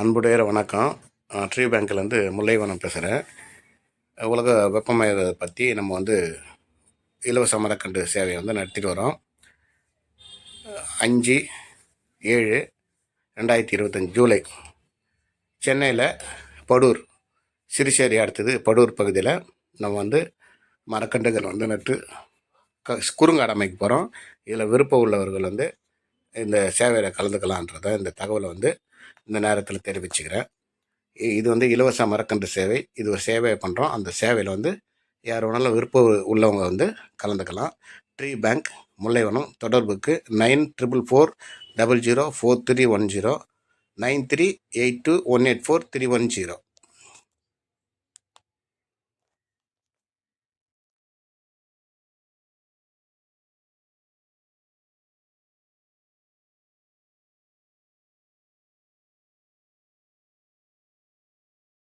அன்புடையர் வணக்கம். ட்ரீ பேங்க்லேருந்து முல்லைவனம் பேசுகிறேன் உலக வெப்பமயத்தை பற்றி நம்ம வந்து இலவச மரக்கன்று சேவையை வந்து நடத்திட்டு வரோம். அஞ்சு ஏழு ரெண்டாயிரத்தி இருபத்தஞ்சி ஜூலை. சென்னையில் படூர் சிறுசேரி அடுத்தது படூர் பகுதியில் நம்ம வந்து மரக்கன்றுகள் வந்து நட்டு க குறுங்காடு அமைக்க போகிறோம் இதில் விருப்பம் உள்ளவர்கள் வந்து இந்த சேவையில் கலந்துக்கலான்றத இந்த தகவலை வந்து இந்த நேரத்தில் தெரிவிச்சுக்கிறேன். இ- இது வந்து இலவச மரக்கன்று சேவை. இது ஒரு சேவையை பண்ணுறோம் அந்த சேவையில் வந்து யார் வேணாலும் விருப்பம் உள்ளவங்க வந்து கலந்துக்கலாம். ட்ரீ பேங்க் முல்லைவனம் தொடர்புக்கு nine triple four double zero four three one zero nine three eight two one eight four three one zero.